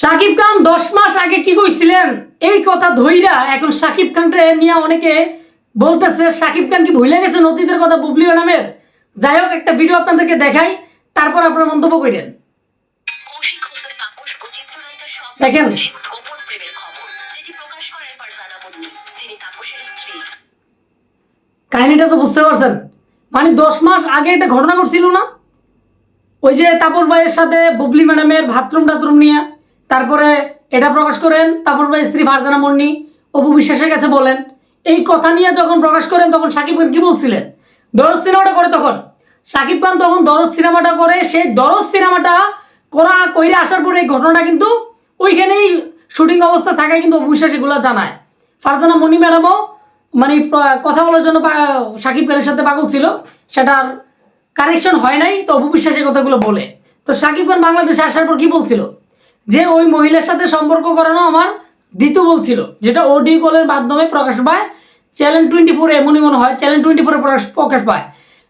সাকিব খান দশ মাস আগে কি কইছিলেন? এই কথা ধইরা এখন সাকিব খানকে নিয়ে অনেকে বলতেছে সাকিব খান কি ভুলে গেছেন অতীতের কথা বুবলি নামের যাই হোক, একটা ভিডিও আপনাদেরকে দেখাই, তারপর আপনারা মন্তব্য করেন। দেখেন। কাহিনীটা তো বুঝতে পারছেন। মানে দশ মাস আগে একটা ঘটনা ঘটছিল না? ওই যে তাপস ভাইয়ের সাথে বুবলি ম্যাডামের বাথরুম টাথরুম নিয়ে। তারপরে এটা প্রকাশ করেন ভাইয়ের স্ত্রী ফারজানা মন্নি, অপু বিশ্বাসের কাছে বলেন, এই কথা নিয়ে যখন প্রকাশ করেন তখন সাকিব খান কি বলছিলেন? দরজ সিনেমাটা করে তখন। সাকিব খান তখন দরজ সিনেমাটা করে সেই দরজ সিনেমাটা করা, কইরে আসার পরে এই ঘটনাটা কিন্তু ওইখানেই শুটিং অবস্থা থাকায় কিন্তু অপু বিশ্বাস এগুলো জানায়। ফারজানা মন্নি ম্যাডামও মানে কথা বলার জন্য সাকিব খানের সাথে পাগল ছিল, সেটার কানেকশন হয় নাই, তো অপু বিশ্বাস এই কথাগুলো বলে। তো সাকিব খান বাংলাদেশে আসার পর কি বলছিল? যে ওই মহিলার সাথে সম্পর্ক করানো আমার দ্বিতীয় বলছিল যেটা অডিও কলের মাধ্যমে প্রকাশ পায় চ্যানেল টোয়েন্টি ফোর এমনই মনে হয় চ্যানেল টোয়েন্টি ফোরে প্রকাশ প্রকাশ পায়।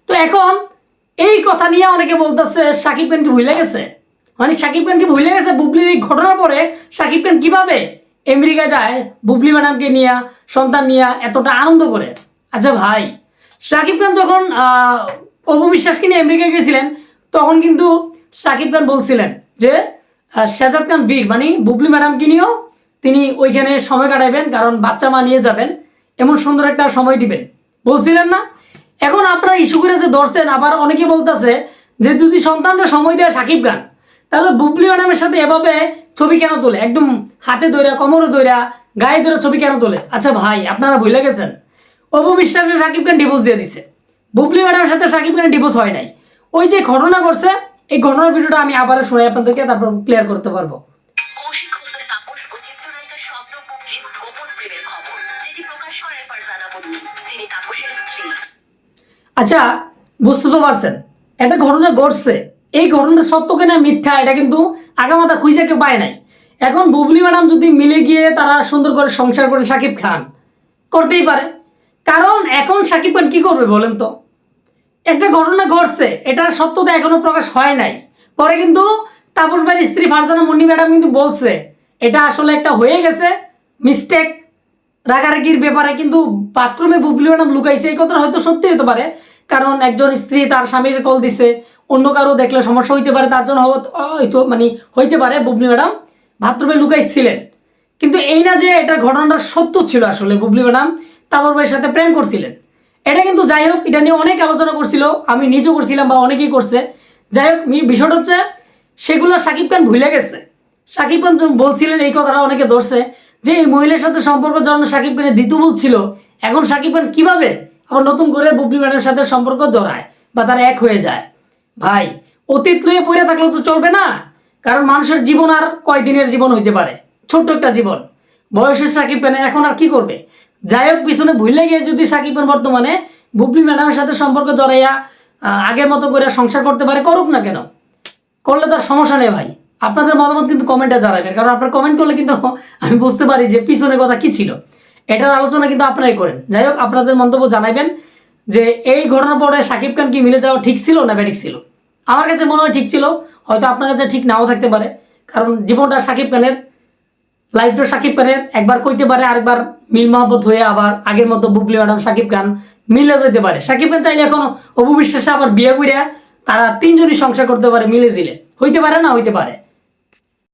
তো এখন এই কথা নিয়ে অনেকে বলতেছে, সাকিব খান কি ভুলে গেছে? মানে সাকিব খান কি ভুলে গেছে বুবলির এই ঘটনার পরে সাকিব খান কীভাবে আমেরিকা যায়, বুবলি ম্যাডামকে নিয়ে, সন্তান নিয়ে এতটা আনন্দ করে? আচ্ছা ভাই, সাকিব খান যখন অপু বিশ্বাসকে নিয়ে আমেরিকা গেছিলেন, তখন কিন্তু সাকিব খান বলছিলেন যে শেজাদ খান বীর মানে বুবলি ম্যাডামকে নিয়েও তিনি ওইখানে সময় কাটাবেন কারণ বাচ্চা মা নিয়ে যাবেন, এমন সুন্দর একটা সময় দিবেন। বলছিলেন না? এখন আপনারা ইস্যু করে যে ধরছেন, আবার অনেকে বলতেছে যে যদি সন্তানরা সময় দেয় সাকিব খান, তাহলে বুবলি ম্যাডামের সাথে এভাবে ছবি কেন তোলে? একদম হাতে দইরা কোমরে দইরা গায়ে দইরা ছবি কেন তোলে? আচ্ছা ভাই, আপনারা ভুলে গেছেন। অপু বিশ্বাসে সাকিব খান ডিভোর্স দিয়ে দিছে। বুবলি ম্যাডামের সাথে সাকিব খানের ডিভোর্স হয় নাই। ওই যে ঘটনা করছে এই ঘটনার ভিডিওটা আমি আবার শুনে আপনাদেরকে তারপর ক্লিয়ার করতে পারব। আচ্ছা বুঝতে তো পারছেন একটা ঘটনা ঘটছে। এই ঘটনা সত্য কিনা মিথ্যা এটা কিন্তু আগামাতা খুঁজে কেউ পায় নাই। এখন বুবলি ম্যাডাম যদি মিলে গিয়ে তারা সুন্দর করে সংসার করে সাকিব খান করতেই পারে। কারণ এখন সাকিব খান কি করবে বলেন তো? একটা ঘটনা ঘটছে এটার সত্যতা এখনও প্রকাশ হয় নাই। পরে কিন্তু তাপস ভাইয়ের স্ত্রী ফারজানা মুন্নি ম্যাডাম কিন্তু বলছে, এটা আসলে একটা হয়ে গেছে মিস্টেক রাগারাগির ব্যাপারে কিন্তু বাথরুমে বুবলি ম্যাডাম লুকাইছে, এই কথাটা হয়তো সত্যি হতে পারে। কারণ একজন স্ত্রী তার স্বামীর কল দিছে, অন্য কারও দেখলে সমস্যা হইতে পারে, তার জন্য হয়তো মানে হইতে পারে বুবলি ম্যাডাম, বাথরুমে লুকাইছিলেন। কিন্তু এই না যে এটা ঘটনাটা সত্য ছিল আসলে বুবলি ম্যাডাম তাপর ভাইয়ের সাথে প্রেম করছিলেন। এটা কিন্তু যাই হোক, এটা নিয়ে অনেক আলোচনা করছিল, আমি নিজেও করছিলাম বা অনেকেই করছে। যাই হোক বিষয়টা হচ্ছে, সেগুলো সাকিব খান ভুলে গেছে। সাকিব খান বলছিলেন এই কথাটা অনেকে ধরছে, যে এই মহিলার সাথে সম্পর্ক যখন সাকিব খানের দিতু বলছিল এখন সাকিব খান কীভাবে আবার নতুন করে বুবলি ম্যাডামের সাথে সম্পর্ক জড়ায় বা তারা এক হয়ে যায়? ভাই, অতীত লইয়ে পড়ে থাকলে তো চলবে না, কারণ মানুষের জীবন আর কয়দিনের জীবন হইতে পারে? ছোট্ট একটা জীবন। বয়সের সাকিব খান এখন আর কি করবে? যাই হোক পিছনে ভুলে গিয়ে যদি সাকিব খান বর্তমানে বুবলি ম্যাডামের সাথে সম্পর্ক জড়াইয়া আগের মতো করে সংসার করতে পারে, করুক না কেন? করলে তার সমস্যা নেই ভাই। আপনাদের মতামত কিন্তু কমেন্টে জানাবেন, কারণ আপনার কমেন্ট করলে কিন্তু আমি বুঝতে পারি যে পিছনের কথা কি ছিল। এটার আলোচনা কিন্তু আপনারাই করেন। যাই হোক আপনাদের মন্তব্য জানাবেন যে এই ঘটনার পরে সাকিব খান কি মিলে যাওয়া ঠিক ছিল না ব্যাটিক ছিল? আমার কাছে মনে হয় ঠিক ছিল, হয়তো আপনার কাছে ঠিক নাও থাকতে পারে, কারণ জীবনটা সাকিব খানের লাইফটা সাকিব খানের, একবার কইতে পারে, আরেকবার মিল মহব্বত হয়ে আবার আগের মতো বুবলি ম্যাডাম, সাকিব খান মিলে যেতে পারে। সাকিব খান চাইলে এখন অপু বিশ্বাসে আবার বিয়ে করিয়া তারা তিনজনই সংসার করতে পারে, মিলে জিলে। হইতে পারে না, হইতে পারে।